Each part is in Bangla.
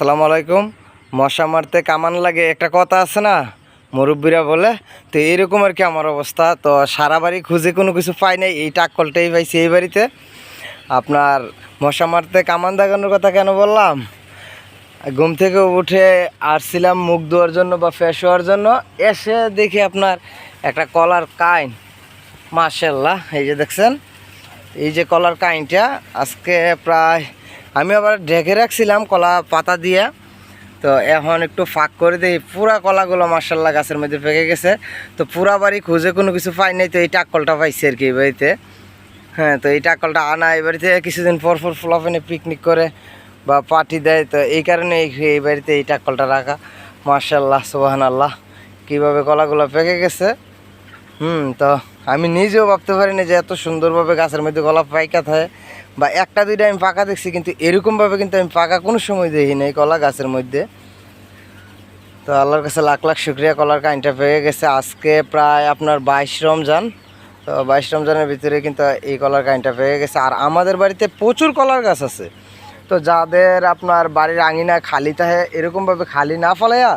আসসালামু আলাইকুম। মশা মারতে কামান লাগে, একটা কথা আছে না? মুরব্বীরা বলে, তো এইরকম আর কি আমার অবস্থা? তো সারা বাড়ি খুঁজে কোনো কিছু পাই নাই, এই টাককলটাই পাইছি এই বাড়িতে। আপনার মশা মারতে কামান দাগানোর কথা কেন বললাম? ঘুম থেকে উঠে আসছিলাম মুখ ধোয়ার জন্য বা ফ্রেশ হওয়ার জন্য, এসে দেখি আপনার একটা কলার কাইন। মার্শাল্লাহ এই যে দেখছেন? এই যে কলার কাইনটা, আজকে প্রায় আমি আবার ঢেকে রাখছিলাম কলা পাতা দিয়ে। তো এখন একটু ফাঁক করে দিই। পুরা কলাগুলো মার্শাল্লাহ গাছের মধ্যে পেকে গেছে। তো পুরা বাড়ি খুঁজে কোনো কিছু পাই নাই, তো এই টাককলটা পাইছি আর কি এই বাড়িতে। হ্যাঁ তো এই টাককলটা আনা এই বাড়িতে। কিছুদিন পর পর ফ্লাফেনে পিকনিক করে বা পার্টি দেয়। তো এই কারণে এই বাড়িতে এই টাককলটা রাখা। মার্শাল্লাহ সোহান আল্লাহ কীভাবে কলাগুলো পেকে গেছে। হুম, তো আমি নিজেও ভাবতে পারিনি যে এত সুন্দরভাবে গাছের মধ্যে কলা পাইকা থাকে। বা একটা দুইটা আমি পাকা দেখছি, কিন্তু এরকমভাবে কিন্তু আমি পাকা কোনো সময় দেখি নাই কলা গাছের মধ্যে। তো আল্লাহর কাছে লাখ লাখ শুক্রিয়া, কলার কাইনটা পেয়ে গেছে। আজকে প্রায় আপনার বাইশ রমজান। তো বাইশ রমজানের ভিতরে কিন্তু এই কলার কাইনটা পেয়ে গেছে। আর আমাদের বাড়িতে প্রচুর কলার গাছ আছে। তো যাদের আপনার বাড়ির আঙিনা খালি থাকে, এরকমভাবে খালি না ফলাইয়া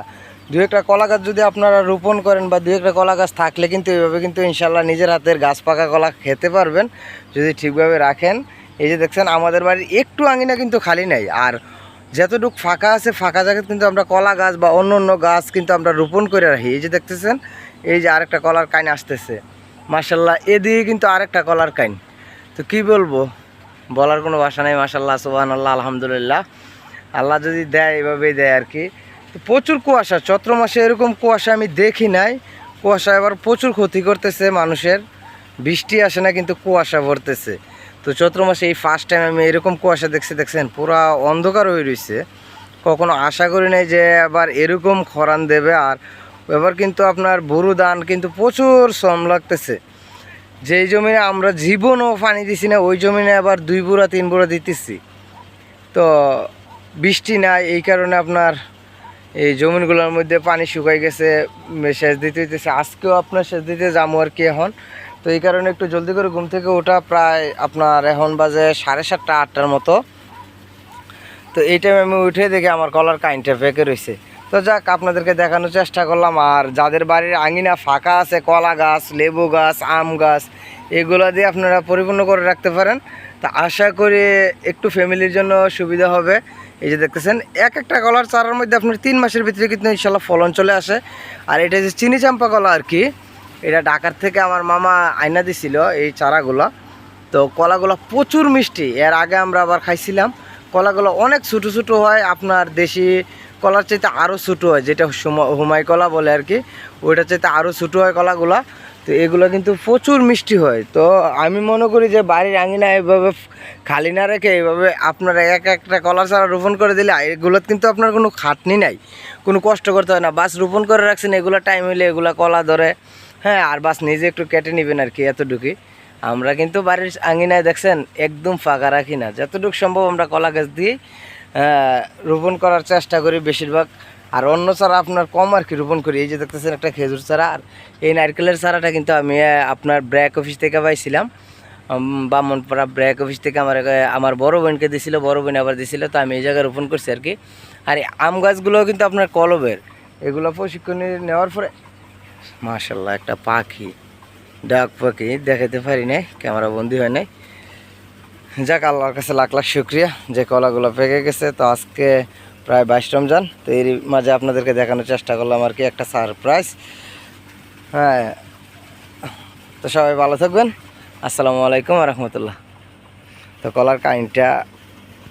দু একটা কলা গাছ যদি আপনারা রোপণ করেন বা দু একটা কলা গাছ থাকলে কিন্তু এইভাবে কিন্তু ইনশাল্লাহ নিজের হাতের গাছ পাকা কলা খেতে পারবেন, যদি ঠিকভাবে রাখেন। এই যে দেখছেন, আমাদের বাড়ির একটু আঙিনা কিন্তু খালি নাই। আর যতটুকু ফাঁকা আছে, ফাঁকা জায়গায় কিন্তু আমরা কলা গাছ বা অন্য অন্য গাছ কিন্তু আমরা রোপণ করে রাখি। এই যে দেখতেছেন, এই যে আরেকটা কলার কাইন আসতেছে। মার্শাল্লাহ এদিকে কিন্তু আরেকটা কলার কাইন। তো কি বলব? বলার কোনো ভাষা নেই মার্শাল্লাহ সোহান আল্লাহ আলহামদুলিল্লাহ। আল্লাহ যদি দেয় এভাবেই দেয় আর কি। প্রচুর কুয়াশা, চৈত্র মাসে এরকম কুয়াশা আমি দেখি নাই। কুয়াশা এবার প্রচুর ক্ষতি করতেছে মানুষের। বৃষ্টি আসে না, কিন্তু কুয়াশা ভরতেছে তো চৈত্র মাসে এই ফার্স্ট টাইম আমি এরকম কুয়াশা দেখছি, দেখছেন? পুরা অন্ধকার হয়ে রয়েছে কখনো আশা করি নাই যে আবার এরকম খরান দেবে। আর এবার কিন্তু আপনার বুরু ধান কিন্তু প্রচুর শ্রম লাগতেছে। যেই জমিনে আমরা জীবনও পানি দিছি না, ওই জমিনে আবার দুই বুড়া, তিন বুড়া দিতেছি। তো বৃষ্টি নাই, এই কারণে আপনার এই জমিনগুলোর মধ্যে পানি শুকাই গেছে সেচ দিতে হইতেছে। আজকেও আপনার সেচ দিতে যাব আর কি এখন। তো এই কারণে একটু জলদি করে ঘুম থেকে ওঠা প্রায় আপনার এখন বাজে সাড়ে সাতটা, আটটার মতো। তো এই টাইমে আমি উঠে দেখি আমার কলার কাইনটা পেকে রয়েছে তো যাক, আপনাদেরকে দেখানোর চেষ্টা করলাম। আর যাদের বাড়ির আঙিনা ফাঁকা আছে, কলা গাছ, লেবু গাছ, আম গাছ, এগুলো দিয়ে আপনারা পরিপূর্ণ করে রাখতে পারেন। তা আশা করি একটু ফ্যামিলির জন্য সুবিধা হবে। এই যে দেখতেছেন, এক একটা কলার চারার মধ্যে আপনার তিন মাসের ভিতরে কিন্তু ইনশাল্লাহ ফলন চলে আসে। আর এটা যে চিনি চাম্পা কলা আর কি, এটা ঢাকার থেকে আমার মামা আয়না দিছিল এই চারাগুলো। তো কলাগুলো প্রচুর মিষ্টি, এর আগে আমরা আবার খাইছিলাম। কলাগুলো অনেক ছোটো ছোটো হয়, আপনার দেশি কলার চাইতে আরও ছোটো হয়, যেটা হুমা- হুমাই কলা বলে আর কি, ওইটার চাইতে আরও ছোটো হয় কলাগুলা। তো এগুলো কিন্তু প্রচুর মিষ্টি হয়। তো আমি মনে করি যে বাড়ির আঙিনা এভাবে খালি না রেখে এইভাবে আপনারা এক একটা কলার চারা রোপণ করে দিলে এগুলোর কিন্তু আপনার কোনো খাটনি নাই। কোনো কষ্ট করতে হয় না। বাস রোপণ করে রাখছেন, এগুলো টাইম হলে এগুলো কলা ধরে হ্যাঁ আর বাস নিজে একটু কেটে নেবেন আর কি এতটুকুই। আমরা কিন্তু বাড়ির আঙিনায় দেখছেন, একদম ফাঁকা রাখি না। যতটুকু সম্ভব আমরা কলা গাছ দিয়ে রোপণ করার চেষ্টা করি বেশিরভাগ। আর অন্য চারা আপনার কম আর কি রোপণ করি। এই যে দেখতেছেন একটা খেজুর চারা, আর এই নারকেলের চারাটা কিন্তু আমি আপনার ব্র্যাক অফিস থেকে পাইছিলাম। বামনপাড়া ব্র্যাক অফিস থেকে আমার আমার বড় বোনকে দিছিল, বড় বোন আবার দিছিল, তো আমি এই জায়গায় রোপণ করছি আর কি। আর আম গাছগুলোও কিন্তু আপনার কলবের। এগুলো প্রশিক্ষণ নেওয়ার পরে মাশাল্লাহ একটা পাখি, ডাক পাখি দেখাতে পারি নাই, ক্যামেরা বন্দি হয় নাই। যাক, আল্লাহর কাছে লাখ লাখ শুক্রিয়া, যে কলাগুলো পেকে গেছে। তো আজকে প্রায় বাইশ রমজান, তো এর মাঝে আপনাদেরকে দেখানোর চেষ্টা করলাম আর কি একটা সারপ্রাইজ। হ্যাঁ তো সবাই ভালো থাকবেন। আসসালামু আলাইকুম রহমতুল্লাহ। তো কলার কাইনটা